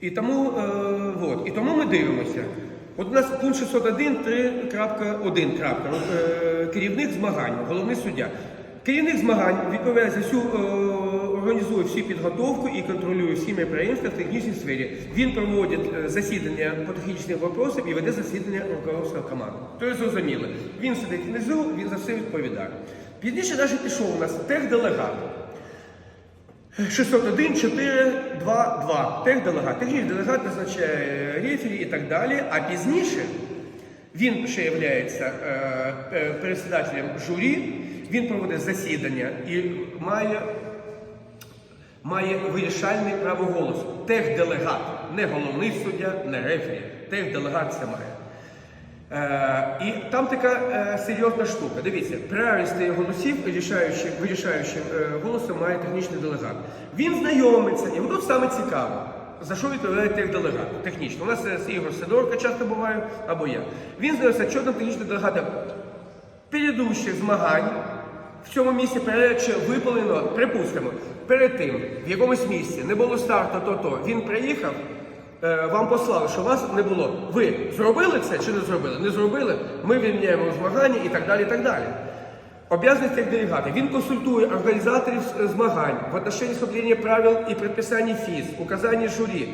І тому, е, от, і тому ми дивимося. От у нас пункт 601, 3.1. крапка. От, е, керівник змагань, головний суддя. Керівник змагань відповідає за всю, е, організує всю підготовку і контролює всі мероприємства в технічній сфері. Він проводить е, засідання по технічним вопросам і веде засідання руководства команди. Тобто зрозуміло. Він сидить внизу, він за все відповідає. Пізніше навіть пішов у нас техделегат. 601 4 2 2. Техделегат. Технічний делегат назначає рефері і так далі. А пізніше він ще є е, председателем журі, він проводить засідання і має, має вирішальне право голосу. Техделегат, не головний суддя, не рефері. Техделегат це має. Е, і там така е, серйозна штука. Дивіться, правильність голосів, вирішаючим, е, голосом має технічний делегат. Він знайомиться, і тут саме цікаво, за що відповідає техделегат технічно. У нас це Ігор Сидорка часто буває, або я. Він знайомиться, що там технічний делегат передущих змагань в цьому місці перед чи випалено, припустимо, перед тим, в якомусь місці не було старту, то-то, він приїхав, вам послали, що вас не було. Ви зробили це чи не зробили? Не зробили, ми відміняємо змагання і так далі. і так далі. Обязанность як делегата. Він консультує організаторів змагань в отношении соблюдения правил і предписаний ФІС, указаний журі.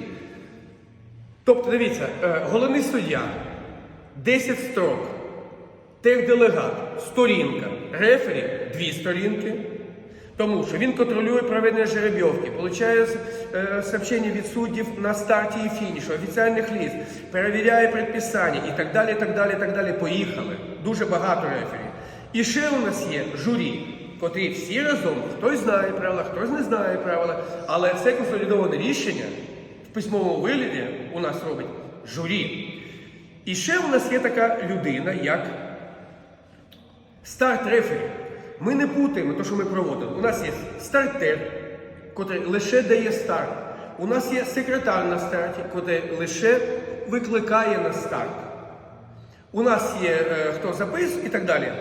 Тобто, дивіться, е, головний суддя 10 строк, техделегат, сторінка, рефері дві сторінки. Тому що він контролює проведення жеребьовки, получає е, сообщення від суддів на старті і фінішу, офіціальних ліст, перевіряє предписання і так далі, так далі, так далі. Поїхали. Дуже багато рефері. І ще у нас є журі, котрі всі разом, хтось знає правила, хтось не знає правила, але це консолідоване рішення в письмовому вигляді у нас робить журі. І ще у нас є така людина, як старт рефері. Ми не путаємо те, що ми проводимо. У нас є стартер, який лише дає старт. У нас є секретар на старті, який лише викликає на старт. У нас є е, хто записує і так далі.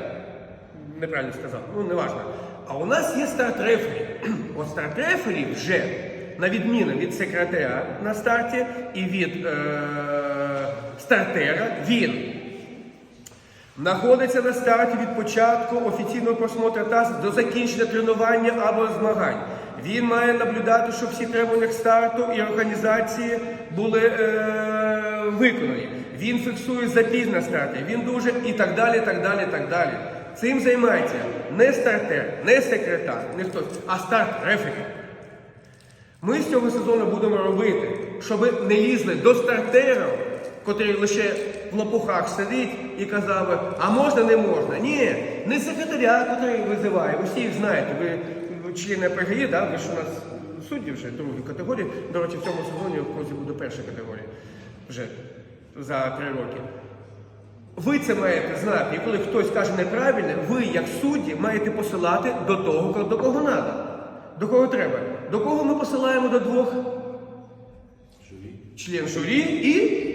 Неправильно сказав, ну не важливо. А у нас є старт рефері. От старт рефері вже, на відміну від секретаря на старті і від е, стартера, він знаходиться на старті від початку офіційного просмотру ТАСС до закінчення тренування або змагань. Він має наблюдати, щоб всі требування старту і організації були е, виконані. Він фіксує запізно на старті, він дуже і так далі, так далі, так далі. Цим займається не стартер, не секретар, не хтось, а старт рефері. Ми з цього сезону будемо робити, щоб не лізли до стартерів, котрий лише в лопухах сидить і казав, а можна, не можна. Ні, не секретаря, котрий визиває. Ви всі їх знаєте. Ви, ви члени ПГІ, да? ви ж у нас судді вже другої категорії. До речі, в цьому сезоні в козі буде перша категорія вже за три роки. Ви це маєте знати, і коли хтось каже неправильне, ви, як судді, маєте посилати до того, до кого треба. До кого треба? До кого ми посилаємо до двох? Журі. Член журі і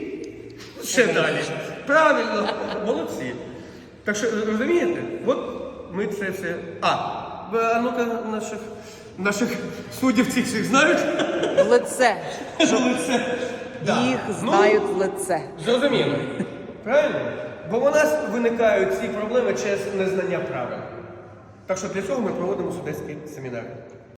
ще далі. Правильно, молодці. Так що розумієте? От ми це все. А, а ну-ка наших, наших суддів цих всіх знають? В лице. Лице. Да. Їх Ну, знають в лице. Зрозуміло. Правильно? Бо у нас виникають ці проблеми через незнання правил. Так що для цього ми проводимо судейські семінари.